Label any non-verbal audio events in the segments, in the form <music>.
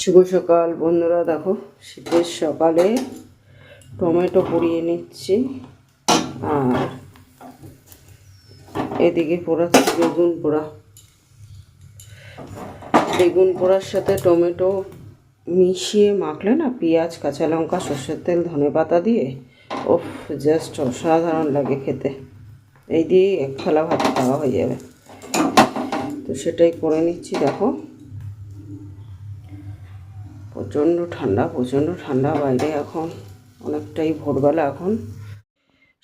শুভ সকাল বন্ধুরা, দেখো শীতের সকালে টমেটো পুড়িয়ে নিচ্ছি আর এদিকে পোড়াচ্ছি বেগুন পোড়া। বেগুন পোড়ার সাথে টমেটো মিশিয়ে মাখলে না পেঁয়াজ, কাঁচা লঙ্কা, সর্ষের তেল, ধনে পাতা দিয়ে ওফ জাস্ট অসাধারণ লাগে খেতে। এই দিয়ে এক থালা ভাত খাওয়া হয়ে যাবে। তো সেটাই করে নিচ্ছি, দেখো। প্রচণ্ড ঠান্ডা প্রচণ্ড ঠান্ডা বাইরে এখন। অনেকটাই ভোরবেলা এখন।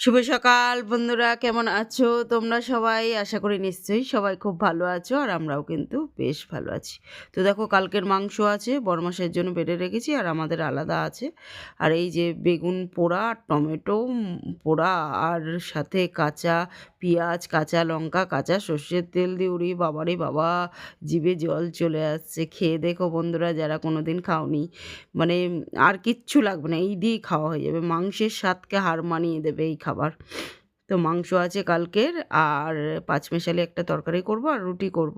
শুভ সকাল বন্ধুরা, কেমন আছো? তোমরা সবাই? আশা করি নিশ্চয়ই সবাই খুব ভালো আছো আর আমরাও কিন্তু বেশ ভালো আছি। তো দেখো, কালকের মাংস আছে, বরমাসের জন্য বেড়ে রেখেছি আর আমাদের আলাদা আছে। আর এই যে বেগুন পোড়া, টমেটো পোড়া আর সাথে কাঁচা পেঁয়াজ, কাঁচা লঙ্কা, কাঁচা সর্ষের তেল দিয়ে, উড়ি বাবারে বাবা, জিভে জল চলে আসছে। খেয়ে দেখো বন্ধুরা, যারা কোনো দিন খাওনি মানে আর কিচ্ছু লাগবে না, এই দিয়েই খাওয়া হয়ে যাবে। মাংসের স্বাদকে হার মানিয়ে দেবে এই খাবার। তো মাংস আছে কালকের, আর পাঁচমেশালি একটা তরকারি করব আর রুটি করব।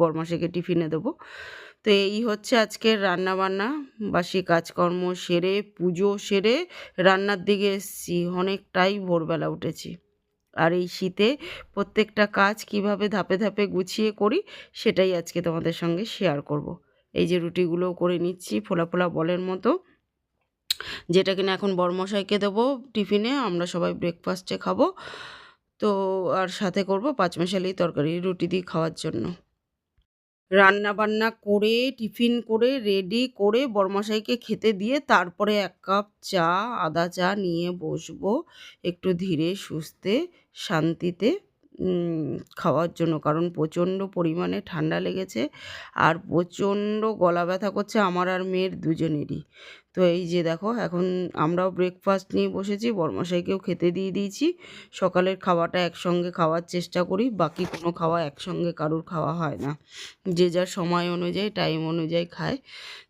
বরমাসেকে টিফিনে দেবো। তো এই হচ্ছে আজকের রান্না বান্না বাসি কাজকর্ম সেরে, পুজো সেরে রান্নার দিকে এসছি। অনেকটাই ভোরবেলা উঠেছি। আর এই শীতে প্রত্যেকটা কাজ কীভাবে ধাপে ধাপে গুছিয়ে করি, সেটাই আজকে তোমাদের সঙ্গে শেয়ার করব। এই যে রুটিগুলো করে নিচ্ছি, ফোলা ফোলা বলের মতো। যেটা কিনা এখন বরমশাইকে দেবো টিফিনে, আমরা সবাই ব্রেকফাস্টে খাব। তো আর সাথে করব পাঁচমেশালি তরকারি, রুটি দিয়ে খাওয়ার জন্য। রান্না বান্না করে, টিফিন করে রেডি করে বরমশাইকে খেতে দিয়ে তারপরে এক কাপ চা, আদা চা নিয়ে বসবো একটু ধীরে সুস্থে, শান্তিতে খাওয়ার জন্য। কারণ প্রচণ্ড পরিমাণে ঠান্ডা লেগেছে আর প্রচণ্ড গলা ব্যথা করছে আমার আর মেয়ের দুজনেরই। তো এই যে দেখো, এখন আমরাও ব্রেকফাস্ট নিয়ে বসেছি, বরমশাইকেও খেতে দিয়ে দিয়েছি। সকালের খাওয়াটা একসঙ্গে খাওয়ার চেষ্টা করি, বাকি কোনো খাওয়া একসঙ্গে কারুর খাওয়া হয় না। যে যার সময় অনুযায়ী টাইম অনুযায়ী খায়।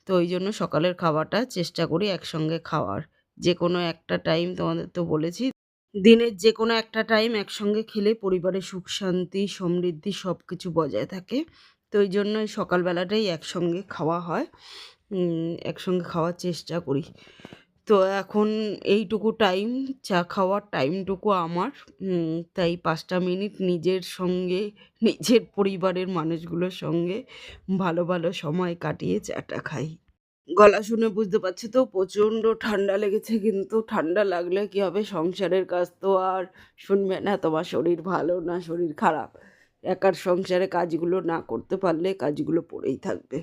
তো ওই জন্য সকালের খাওয়াটা চেষ্টা করি একসঙ্গে খাওয়ার। যে কোনো একটা টাইম তোমাদের তো বলেছি, দিনের যে কোনো একটা টাইম একসঙ্গে খেলে পরিবারের সুখ, শান্তি, সমৃদ্ধি সব কিছু বজায় থাকে। তো ওই জন্য সকালবেলাটাই একসঙ্গে খাওয়া হয়। একসঙ্গে খাওয়ার চেষ্টা করি। তো এখন এইটুকু টাইম চা খাওয়ার টাইমটুকু আমার। তাই পাঁচটা মিনিট নিজের সঙ্গে, নিজের পরিবারের মানুষগুলোর সঙ্গে ভালো ভালো সময় কাটিয়ে চাটা খাই। গলা শুনে বুঝতে পারছি তো, প্রচণ্ড ঠান্ডা লেগেছে, কিন্তু ঠান্ডা লাগলে কি হবে? সংসারের কাজ তো আর শুনবে না তোমার শরীর ভালো না শরীর খারাপ। একার সংসারে কাজগুলো না করতে পারলে কাজগুলো পড়েই থাকবে।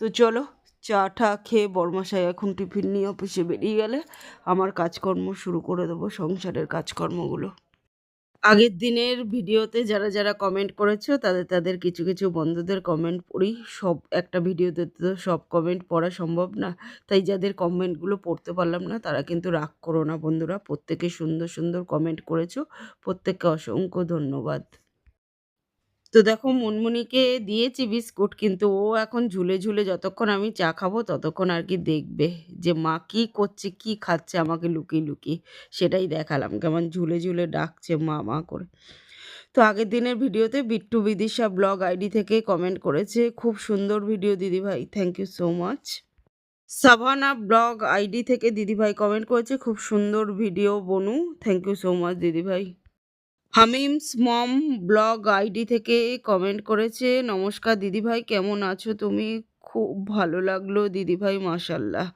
তো চলো চা টা খেয়ে বর্মাশাই এখন টিফিন নিয়ে অফিসে বেরিয়ে গেলে আমার কাজকর্ম শুরু করে দেবো সংসারের কাজকর্মগুলো। আগের দিনের ভিডিওতে যারা যারা কমেন্ট করেছ তাদের তাদের কিছু কিছু বন্ধুদের কমেন্ট পড়ি। সব একটা ভিডিওতে তো সব কমেন্ট পড়া সম্ভব না। তাই যাদের কমেন্টগুলো পড়তে পারলাম না তারা কিন্তু রাগ করো না বন্ধুরা। প্রত্যেকে সুন্দর সুন্দর কমেন্ট করেছ। প্রত্যেককে অসংখ্য ধন্যবাদ। তো দেখো মুনমুনিকে দিয়েছি বিস্কুট, কিন্তু ও এখন ঝুলে ঝুলে যতক্ষণ আমি চা খাব ততক্ষণ আর কি দেখবে যে মা কি করছে, কি খাচ্ছে আমাকে লুকিয়ে লুকিয়ে। সেটাই দেখালাম কেমন ঝুলে ঝুলে ডাকছে মা মা করে। তো আগের দিনের ভিডিওতে বিট্টু বিদিশা ব্লগ আইডি থেকে কমেন্ট করেছে, খুব সুন্দর ভিডিও দিদিভাই thank you so much Savannah vlog ID থেকে দিদিভাই কমেন্ট করেছে, খুব সুন্দর ভিডিও বনু থ্যাংক ইউ সো মাচ দিদিভাই। হামিমস মম ব্লগ আইডি থেকে কমেন্ট করেছে নমস্কার দিদিভাই কেমন আছো? তুমি খুব ভালো লাগল দিদিভাই মাশাল্লাহ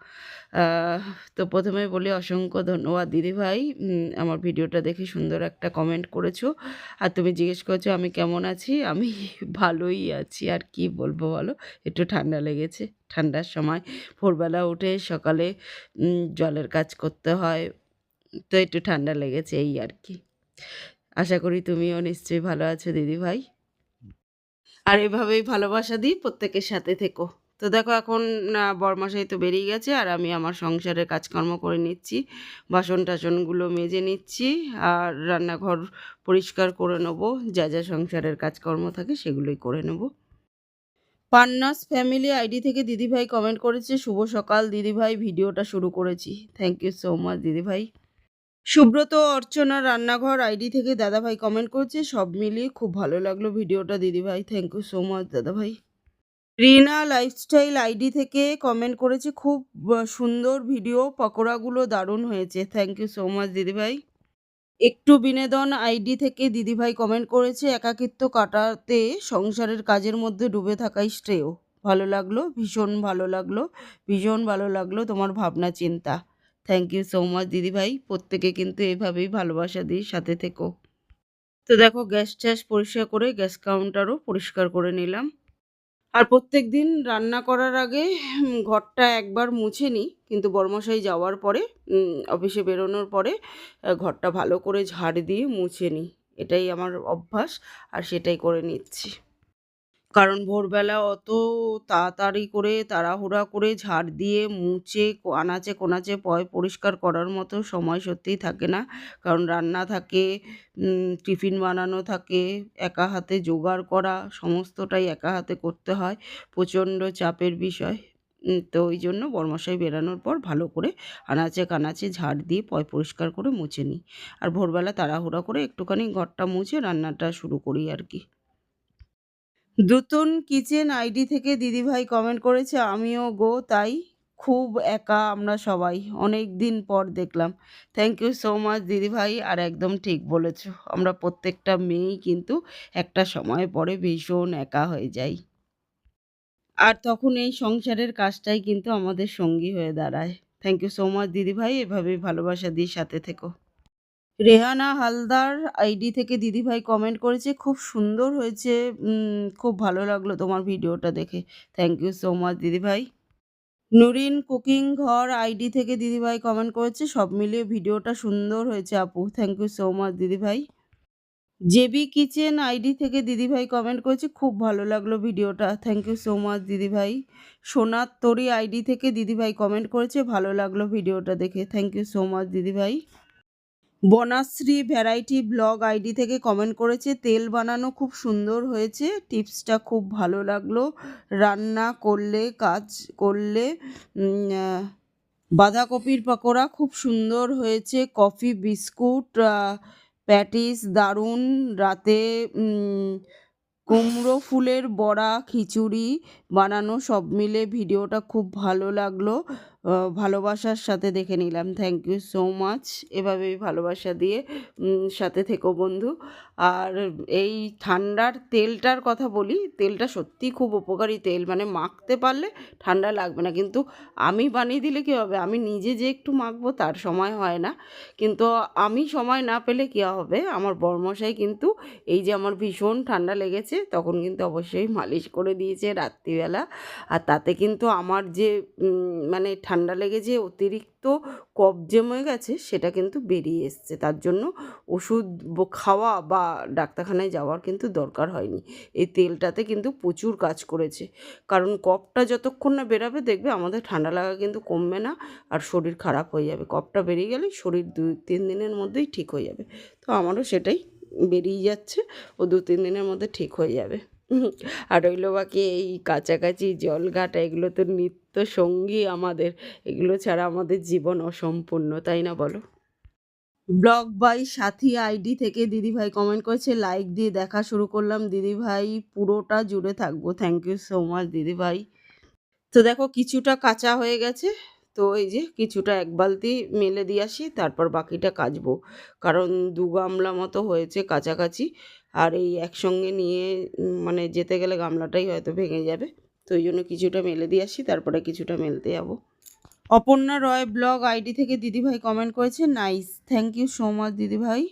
আহ, তো প্রথমে বলি অসংখ্য ধন্যবাদ দিদিভাই। আমার ভিডিওটা দেখে সুন্দর একটা কমেন্ট করেছ। আর তুমি জিজ্ঞেস করেছ আমি কেমন আছি? আমি <laughs> ভালোই আছি। আর কি বলব বলো? একটু ঠান্ডা লেগেছে। ঠান্ডার সময় ভোরবেলা উঠে সকালে জলের কাজ করতে হয়। তো একটু ঠান্ডা লেগেছে এই আর কি। আশা করি তুমিও নিশ্চয়ই ভালো আছো, দিদি ভাই। আর এভাবেই ভালোবাসা দিই, প্রত্যেকের সাথে থেকো। তো দেখো, এখন বরমাসাই তো বেরিয়ে গেছে, আর আমি আমার সংসারের কাজকর্ম করে নিচ্ছি বাসন টাসনগুলো মেজে নিচ্ছি, আর রান্নাঘর পরিষ্কার করে নেব, যা যা সংসারের কাজকর্ম থাকে সেগুলোই করে নেব। পান্নাস ফ্যামিলি আইডি থেকে দিদিভাই কমেন্ট করেছে, শুভ সকাল দিদিভাই ভিডিওটা শুরু করেছি। থ্যাংক ইউ সো মাচ দিদিভাই সুব্রত, অর্চনা, রান্নাঘর, আইডি থেকে দাদাভাই কমেন্ট করেছে। সব মিলিয়ে খুব ভালো লাগল ভিডিওটা, দিদিভাই। থ্যাংক ইউ সো মাচ দাদাভাই। রিনা লাইফস্টাইল আইডি থেকে কমেন্ট করেছে, খুব সুন্দর ভিডিও পকোড়াগুলো দারুণ হয়েছে। থ্যাংক ইউ সো মাচ দিদিভাই। একটু বিনোদন আইডি থেকে দিদিভাই কমেন্ট করেছে, একাকিত্ব কাটাতে সংসারের কাজের মধ্যে ডুবে থাকাই শ্রেয়। ভালো লাগল, ভীষণ ভালো লাগল, ভীষণ ভালো লাগল তোমার ভাবনা চিন্তা থ্যাংক ইউ সো মাচ দিদিভাই প্রত্যেকে কিন্তু এভাবেই ভালোবাসা দিয়ে সাথে থেকো। তো দেখো, গ্যাস ট্যাস পরিষ্কার করে, গ্যাস কাউন্টারও পরিষ্কার করে নিলাম। আর প্রত্যেক দিন রান্না করার আগে ঘরটা একবার মুছে নিই। কিন্তু বর্মশাই যাওয়ার পরে অফিসে বেরোনোর পরে ঘরটা ভালো করে ঝাড় দিয়ে মুছে নিই। এটাই আমার অভ্যাস, আর সেটাই করে নিচ্ছি। কারণ ভোরবেলা অত তাড়াতাড়ি করে, তাড়াহুড়া করে ঝাড় দিয়ে মুছে আনাচে কোনাচে পয় পরিষ্কার করার মতো সময় সত্যিই থাকে না। কারণ রান্না থাকে টিফিন বানানো থাকে, একা হাতে জোগাড় করা, সমস্তটাই একা হাতে করতে হয়, প্রচণ্ড চাপের বিষয়। তো ওই জন্য বরমশাই বেরানোর পর ভালো করে আনাচে কানাচে ঝাড় দিয়ে পয় পরিষ্কার করে মুছে নিই। আর ভোরবেলা তাড়াহুড়া করে একটুখানি ঘরটা মুছে রান্নাটা শুরু করি আর কি। দুতুন কিচেন আইডি থেকে দিদিভাই কমেন্ট করেছে, আমিও গো, তাই? খুব একা আমরা সবাই। অনেক দিন পর দেখলাম। থ্যাংক ইউ সো মাচ দিদিভাই। আর একদম ঠিক বলেছ, আমরা প্রত্যেকটা মেয়েই কিন্তু একটা সময় পরে ভীষণ একা হয়ে যাই। আর তখন এই সংসারের কাজটাই কিন্তু আমাদের সঙ্গী হয়ে দাঁড়ায়। থ্যাংক ইউ সো মাচ দিদিভাই, এভাবেই ভালোবাসা দিয়ে সাথে থেকো। রেহানা হালদার আইডি থেকে দিদিভাই কমেন্ট করেছে, খুব সুন্দর হয়েছে খুব ভালো লাগল তোমার ভিডিওটা দেখে। থ্যাংক ইউ সো মাচ দিদিভাই। নুরিন কুকিং ঘর আইডি থেকে দিদিভাই কমেন্ট করেছে, সব মিলিয়ে ভিডিওটা সুন্দর হয়েছে আপু। থ্যাংক ইউ সো মাচ দিদিভাই। জেবি কিচেন আইডি থেকে দিদিভাই কমেন্ট করেছে, খুব ভালো লাগল ভিডিওটা। থ্যাংক ইউ সো মাচ দিদিভাই। সোনার তরি আইডি থেকে দিদিভাই কমেন্ট করেছে, ভালো লাগল ভিডিওটা দেখে। থ্যাংক ইউ সো মাচ দিদিভাই। বনাশ্রী ভ্যারাইটি ব্লগ আইডি থেকে কমেন্ট করেছে, তেল বানানো খুব সুন্দর হয়েছে, টিপসটা খুব ভালো লাগল, রান্না করলে, কাজ করলে বাঁধাকপির পাকোড়া খুব সুন্দর হয়েছে, কফি, বিস্কুট প্যাটিস, দারুণ, রাতে কুমড়ো ফুলের বড়া, খিচুড়ি বানানো সব মিলে ভিডিওটা খুব ভালো লাগল। ভালোবাসার সাথে দেখে নিলাম। থ্যাংক ইউ সো মাচ এভাবেই ভালোবাসা দিয়ে সাথে থেকো বন্ধু। আর এই ঠান্ডার তেলটার কথা বলি, তেলটা সত্যি খুব উপকারী তেল। মানে মাখতে পারলে ঠান্ডা লাগবে না। কিন্তু আমি বানিয়ে দিলে কী হবে? আমি নিজে যে একটু মাখবো তার সময় হয় না। কিন্তু আমি সময় না পেলে কী হবে? আমার বর্মশাই কিন্তু এই যে আমার ভীষণ ঠান্ডা লেগেছে, তখন কিন্তু অবশ্যই মালিশ করে দিয়েছে রাত্রিবেলা। আর তাতে কিন্তু আমার যে মানে ঠান্ডা লেগে যে অতিরিক্ত কফ জমে গেছে, সেটা কিন্তু বেরিয়ে এসছে। তার জন্য ওষুধ খাওয়া বা ডাক্তারখানায় যাওয়ার কিন্তু দরকার হয়নি। এই তেলটাতে কিন্তু প্রচুর কাজ করেছে। কারণ কফটা যতক্ষণ না বেরাবে, দেখবে আমাদের ঠান্ডা লাগা কিন্তু কমবে না আর শরীর খারাপ হয়ে যাবে। কফটা বেরিয়ে গেলে শরীর দুই তিন দিনের মধ্যেই ঠিক হয়ে যাবে। তো আমারও সেটাই বেরিয়ে যাচ্ছে ও দু, তিন দিনের মধ্যে ঠিক হয়ে যাবে। আর রইল বাকি এই কাছাকাছি জলঘাট এগুলো তো নিত্য সঙ্গী আমাদের। এগুলো ছাড়া আমাদের জীবন অসম্পূর্ণ, তাই না বলো? ব্লগ বাই সাথী আইডি থেকে দিদিভাই কমেন্ট করেছে লাইক দিয়ে দেখা শুরু করলাম। দিদিভাই পুরোটা জুড়ে থাকব থ্যাংক ইউ সো মাচ দিদিভাই তো দেখো কিছুটা কাঁচা হয়ে গেছে, তো এই যে কিছুটা এক বালতি মেলে দিয়ে আসি, তারপর বাকিটা কাচবো। কারণ দু গামলা মতো হয়েছে কাছাকাছি আর এই একসঙ্গে নিয়ে মানে যেতে গেলে গামলাটাই হয়তো ভেঙে যাবে। তো ওই জন্য কিছুটা মেলে দিয়ে আসি, তারপরে কিছুটা মেলতে যাব। অপর্ণা রয় ব্লগ আইডি থেকে দিদিভাই কমেন্ট করেছে, nice, thank you so much দিদিভাই।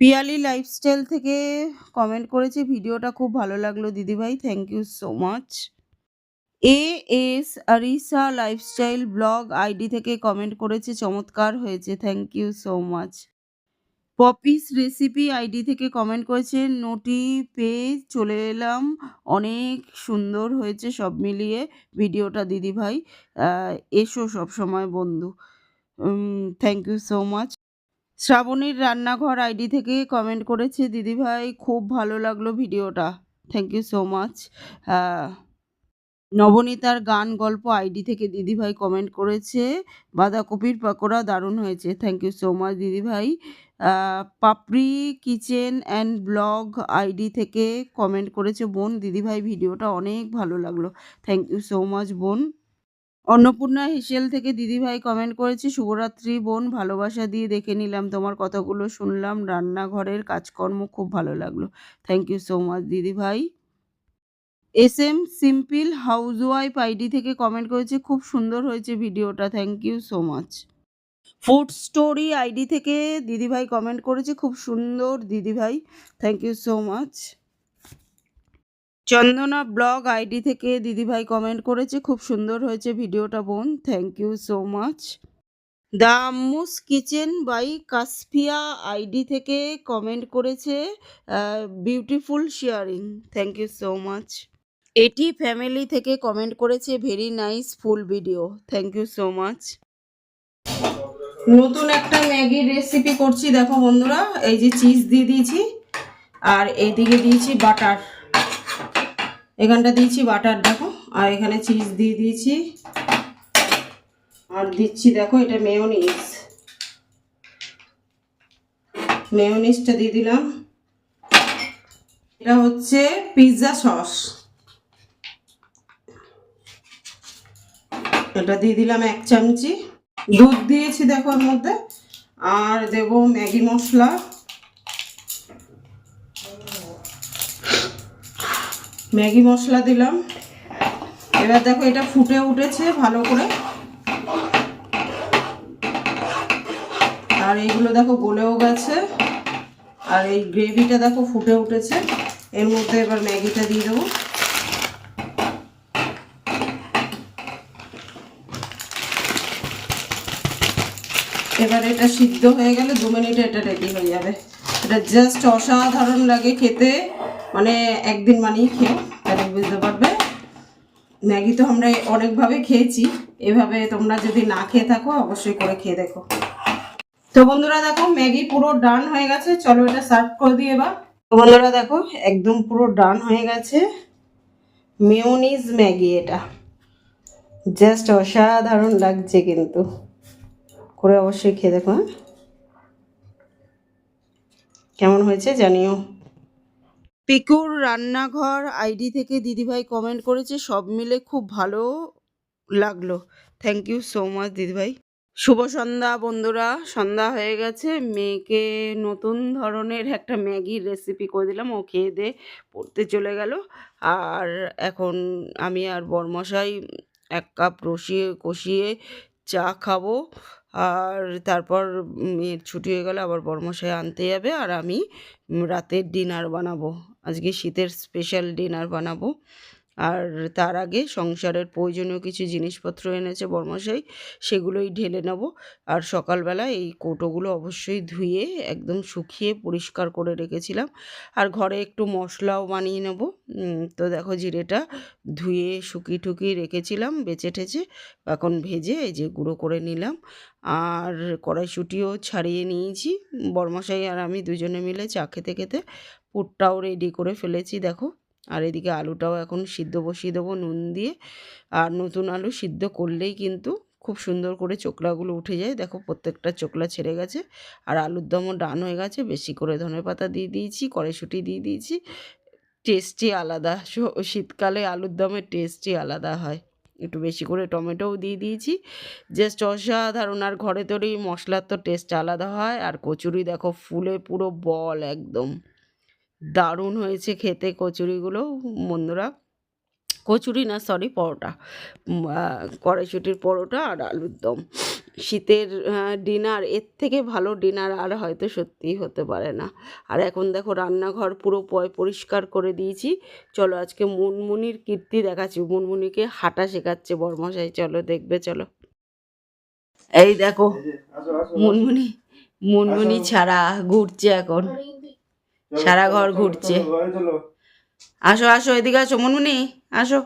পিয়ালি লাইফস্টাইল থেকে কমেন্ট করেছে, ভিডিওটা খুব ভালো লাগল দিদিভাই, thank you so much. A S Arisa lifestyle vlog ID থেকে কমেন্ট করেছে, চমৎকার হয়েছে, thank you so much. Poppy's recipe ID থেকে কমেন্ট করেছে নোটি পেয়ে চলে এলাম। অনেক সুন্দর হয়েছে সব মিলিয়ে ভিডিওটা দিদিভাই আহ, এসো সব সময় বন্ধু। থ্যাংক ইউ সো মাচ শ্রাবণীর রান্নাঘর আইডি থেকে কমেন্ট করেছে দিদিভাই খুব ভালো লাগল ভিডিওটা। থ্যাংক ইউ সো মাচ নবনীতার গান গল্প আইডি থেকে দিদিভাই কমেন্ট করেছে। বাঁধাকপির পাকোড়া দারুণ হয়েছে। থ্যাংক ইউ সো মাচ দিদিভাই। Papri, kitchen and vlog ID থেকে কমেন্ট করেছে বোন। দিদিভাই, ভিডিওটা অনেক ভালো লাগল। থ্যাংক ইউ সো মাচ বোন। অন্নপূর্ণা হেসেল থেকে দিদিভাই কমেন্ট করেছে, শুভরাত্রি বোন, ভালোবাসা দিয়ে দেখে নিলাম। তোমার কথাগুলো শুনলাম। রান্নাঘরের কাজকর্ম খুব ভালো লাগল। থ্যাংক ইউ সো মাচ দিদিভাই। S M simple housewife ID থেকে কমেন্ট করেছে, খুব সুন্দর হয়েছে ভিডিওটা thank you so much food story ID থেকে দিদিভাই কমেন্ট করেছে, খুব সুন্দর দিদিভাই thank you so much Chandana vlog ID থেকে দিদিভাই কমেন্ট করেছে, খুব সুন্দর হয়েছে ভিডিওটা বোন thank you so much the Ammu's kitchen by Kashfia ID থেকে কমেন্ট করেছে beautiful sharing thank you so much এটি ফ্যামিলি থেকে কমেন্ট করেছে very nice full video thank you so much নতুন একটা ম্যাগির রেসিপি করছি, দেখো বন্ধুরা, এই যে চিজ দিয়ে দিয়েছি, আর এইদিকে দিয়েছি বাটার এখানটা দিয়েছি বাটার দেখো, আর এখানে চিজ দিয়ে দিয়েছি। আর দিচ্ছি, দেখো, এটা মেয়োনিজ মেয়োনিজটা দিয়ে দিলাম। এটা হচ্ছে পিৎজা সস এটা দিয়ে দিলাম এক চামচি। দুধ দিয়েছি দেখো ওর মধ্যে। আর দেব ম্যাগি মশলা। ম্যাগি মশলা দিলাম। এবার দেখো এটা ফুটে উঠেছে ভালো করে। আর এইগুলো দেখো গলেও গেছে। আর এই গ্রেভিটা দেখো ফুটে উঠেছে। এর মধ্যে এবার ম্যাগিটা দিয়ে দেবো। এবার এটা সিদ্ধ হয়ে গেলে দু মিনিটে এটা রেডি হয়ে যাবে। এটা জাস্ট অসাধারণ লাগে খেতে। মানে একদিন বানিয়ে খেয়ে, তাহলে বুঝতে পারবে। ম্যাগি তো আমরা অনেকভাবে খেয়েছি। এভাবে তোমরা যদি না খেয়ে থাকো, অবশ্যই করে খেয়ে দেখো। তো বন্ধুরা দেখো, ম্যাগি পুরো ডান হয়ে গেছে। চলো এটা সার্ভ করে দিই এবার। তো বন্ধুরা দেখো, একদম পুরো ডান হয়ে গেছে। মেয়োনিজ ম্যাগি এটা। জাস্ট অসাধারণ লাগছে কিন্তু। করে অবশ্যই খেয়ে দেখো হ্যাঁ? কেমন হয়েছে জানিও। পিকুর রান্নাঘর আইডি থেকে দিদিভাই কমেন্ট করেছে, সব মিলে খুব ভালো লাগল। থ্যাংক ইউ সো মাচ দিদিভাই। শুভ সন্ধ্যা বন্ধুরা, সন্ধ্যা হয়ে গেছে। মেয়েকে নতুন ধরনের একটা ম্যাগির রেসিপি করে দিলাম, ও খেয়ে দিয়ে পড়তে চলে গেল। আর এখন আমি আর বরমশাই এক কাপ রসিয়ে কষিয়ে চা খাব। আর তারপর মেয়ের ছুটি হয়ে গেলে আবার বর্মশাই আনতে যাবে আর আমি রাতের ডিনার বানাবো। আজকে শীতের স্পেশাল ডিনার বানাবো। আর তার আগে সংসারের প্রয়োজনীয় কিছু জিনিসপত্র এনেছে বরমশাই সেগুলোই ঢেলে নেব। আর সকালবেলা এই কৌটোগুলো অবশ্যই ধুয়ে একদম শুকিয়ে পরিষ্কার করে রেখেছিলাম। আর ঘরে একটু মশলাও বানিয়ে নেব। তো দেখো জিরেটা ধুয়ে শুকিয়ে টুকিয়ে রেখেছিলাম বেচে ঠেচে এখন ভেজে এই যে গুঁড়ো করে নিলাম। আর কড়াইশুঁটিও ছাড়িয়ে নিয়েছি। বরমশাই আর আমি দুজনে মিলে চা খেতে খেতে পুরটাও রেডি করে ফেলেছি, দেখো। আর এদিকে আলুটাও এখন সিদ্ধ বসিয়ে দেবো নুন দিয়ে। আর নতুন আলু সিদ্ধ করলেই কিন্তু খুব সুন্দর করে চোকলাগুলো উঠে যায়। দেখো প্রত্যেকটা চোকলা ছেড়ে গেছে। আর আলুর দমও ডান হয়ে গেছে। বেশি করে ধনে পাতা দিয়ে দিয়েছি, কড়াইশুঁটি দিয়ে দিয়েছি। টেস্টই আলাদা। শীতকালে আলুর দমের টেস্টই আলাদা হয়। একটু বেশি করে টমেটোও দিয়ে দিয়েছি। জাস্ট অসাধারণ। আর ঘরে তৈরি মশলার তো টেস্ট আলাদা হয়। আর কচুরি দেখো ফুলে পুরো বল একদম। দারুণ হয়েছে খেতে কচুরিগুলো বন্ধুরা। কচুরি না সরি পরোটা। কড়াইশুটির পরোটা আর আলুর দম। শীতের ডিনার এর থেকে ভালো ডিনার আর হয়তো সত্যিই হতে পারে না। আর এখন দেখো রান্নাঘর পুরো পয় পরিষ্কার করে দিয়েছি। চলো আজকে মুনমুনির কীর্তি দেখাচ্ছি। মুনমুনিকে হাঁটা শেখাচ্ছে বর্মশাই। চলো দেখবে চলো। এই দেখো মুনমুনি মুনমুনি ছাড়া ঘুরছে এখন। সারা ঘর ঘুরছে। আসো আসো এদিকে আসো মুনমুনি আসো।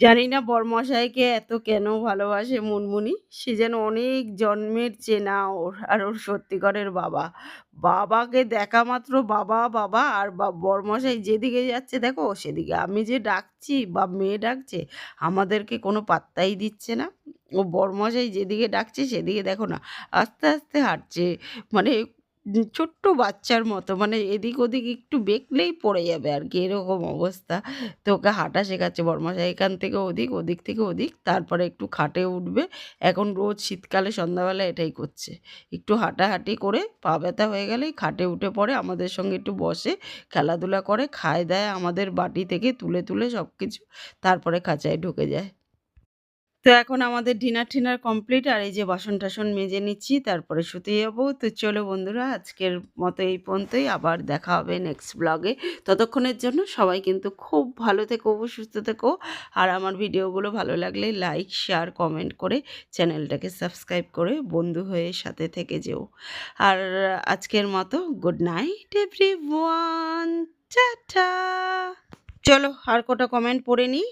জানি না বরমশাইকে এত কেন ভালোবাসে মুনমুনি সে যেন অনেক জন্মের চেনা ওর আর ওর সত্যিকারের বাবা। বাবাকে দেখা মাত্র বাবা বাবা আর বা- বরমশাই যেদিকে যাচ্ছে দেখো সেদিকে। আমি যে ডাকছি বা মেয়ে ডাকছে আমাদেরকে কোনো পাত্তাই দিচ্ছে না। ও বরমশাই যেদিকে ডাকছে সেদিকে দেখো না আস্তে আস্তে হাঁটছে। মানে ছোট্ট বাচ্চার মতো মানে এদিক ওদিক একটু বেঁকলেই পড়ে যাবে আর কি এরকম অবস্থা। তো ওকে হাঁটা শেখাচ্ছে, বরমশাই এখান থেকে ওদিক ওদিক থেকে ওদিক, তারপরে একটু খাটে উঠবে। এখন রোজ শীতকালে সন্ধ্যাবেলা এটাই করছে। একটু হাঁটাহাঁটি করে পা ব্যথা হয়ে গেলেই খাটে উঠে পড়ে, আমাদের সঙ্গে একটু বসে, খেলাধুলা করে, খায় দেয় আমাদের বাটি থেকে তুলে তুলে সব কিছু তারপরে খাঁচায় ঢুকে যায়। তো এখন আমাদের ডিনার টিনার কমপ্লিট আর এই যে বাসন টাসন মেজে নিচ্ছি, তারপরে শুতে যাব। তো চলো বন্ধুরা, আজকের মতো এই পর্যন্তই। আবার দেখা হবে নেক্সট ব্লগে ততক্ষণের জন্য সবাই কিন্তু খুব ভালো থেকো, সুস্থ থেকো। আর আমার ভিডিওগুলো ভালো লাগলে লাইক শেয়ার কমেন্ট করে চ্যানেলটাকে সাবস্ক্রাইব করে বন্ধু হয়ে সাথে থেকে যেও। আর আজকের মতো গুড নাইট এভরি ওয়ান চলো আর কটা কমেন্ট পড়ে নিই।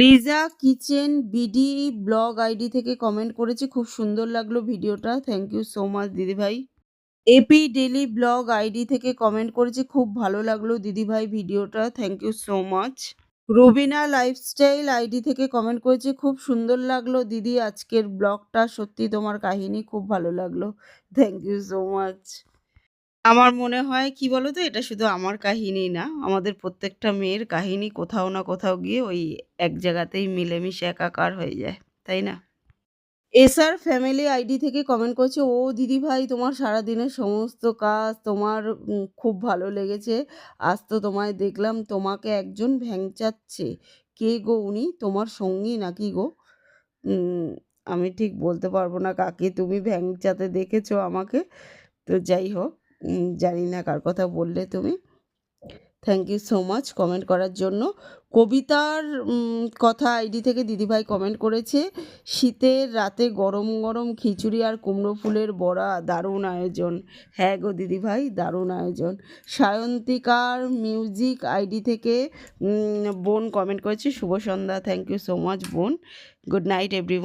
Liza kitchen BD vlog ID থেকে কমেন্ট করেছে। খুব সুন্দর লাগল ভিডিওটা। থ্যাংক ইউ সো মাচ দিদিভাই। এপি ডেলি ব্লগ আইডি থেকে কমেন্ট করেছে। খুব ভালো লাগল দিদিভাই ভিডিওটা। Thank you so much Rabina lifestyle ID থেকে কমেন্ট করেছে। খুব সুন্দর লাগল দিদি আজকের ব্লগটা। সত্যি তোমার কাহিনী খুব ভালো লাগল। থ্যাংক ইউ সো মাচ আমার মনে হয়, কি বলো তো এটা শুধু আমার কাহিনী না, আমাদের প্রত্যেকটা মেয়ের কাহিনী কোথাও না কোথাও গিয়ে ওই এক জায়গাতেই মিলেমিশে একাকার হয়ে যায়, তাই না? এসআর ফ্যামিলি আইডি থেকে কমেন্ট করছে, ও দিদি ভাই, তোমার সারাদিনের সমস্ত কাজ, তোমার খুব ভালো লেগেছে। আজ তো তোমায় দেখলাম, তোমাকে একজন ভ্যাংচাচ্ছে। কে গো উনি? তোমার সঙ্গী নাকি গো? আমি ঠিক বলতে পারব না কাকে তুমি ভ্যাংচাতে দেখেছ আমাকে। তো যাই হোক জানি না কার কথা বললে তুমি। Thank you so much comment করার জন্য। কবিতার কথা আইডি থেকে দিদিভাই কমেন্ট করেছে, শীতের রাতে গরম গরম খিচুড়ি আর কুমড়ো ফুলের বড়া, দারুণ আয়োজন। হ্যাঁ গো দিদিভাই, দারুণ আয়োজন। সায়ন্তিকার মিউজিক আইডি থেকে বোন কমেন্ট করেছে, শুভ সন্ধ্যা থ্যাংক ইউ সো মাচ বোন। Good night everyone